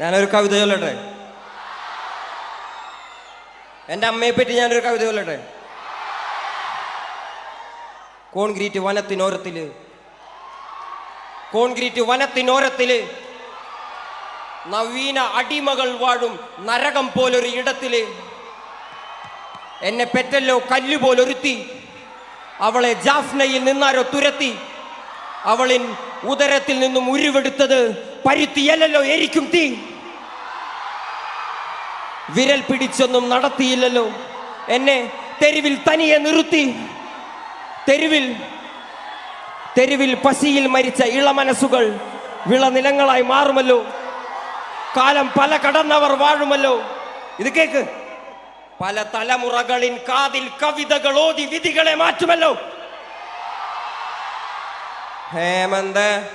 ഞാനൊരു കവിത ചൊല്ലട്ടെ? എന്റെ അമ്മയെ പറ്റി ഞാനൊരു കവിത ചൊല്ലട്ടെ? കോൺക്രീറ്റ് വനത്തിനോരത്തിൽ. കോൺക്രീറ്റ് വനത്തിനോരത്തിൽ നവീന അടിമകൾ വാഴും നരകം പോലൊരു ഇടത്തിൽ. എന്നെ പെറ്റല്ലോ കല്ലുപോലൊരുത്തി അവളെ ജാഫ്നയിൽ നിന്നാരോ തുരത്തി. അവളിൻ ഉദരത്തിൽ നിന്നും ഉരുവെടുത്തത് പരുത്തിയല്ലോ എരിക്കും തീ. വിരൽ പിടിച്ചൊന്നും നടത്തിയില്ലല്ലോ. എന്നെ തെരുവിൽ തനിയെ നിർത്തി. തെരുവിൽ തെരുവിൽ പശിയിൽ മരിച്ച ഇളമനസ്സുകൾ വിളനിലങ്ങളായി മാറുമല്ലോ. കാലം പല കടന്നവർ വാഴുമല്ലോ. ഇത് കേക്ക്. പല തലമുറകളിൻ കാതിൽ കവിതകൾ ഓതി വിധികളെ മാറ്റുമല്ലോ. 해만대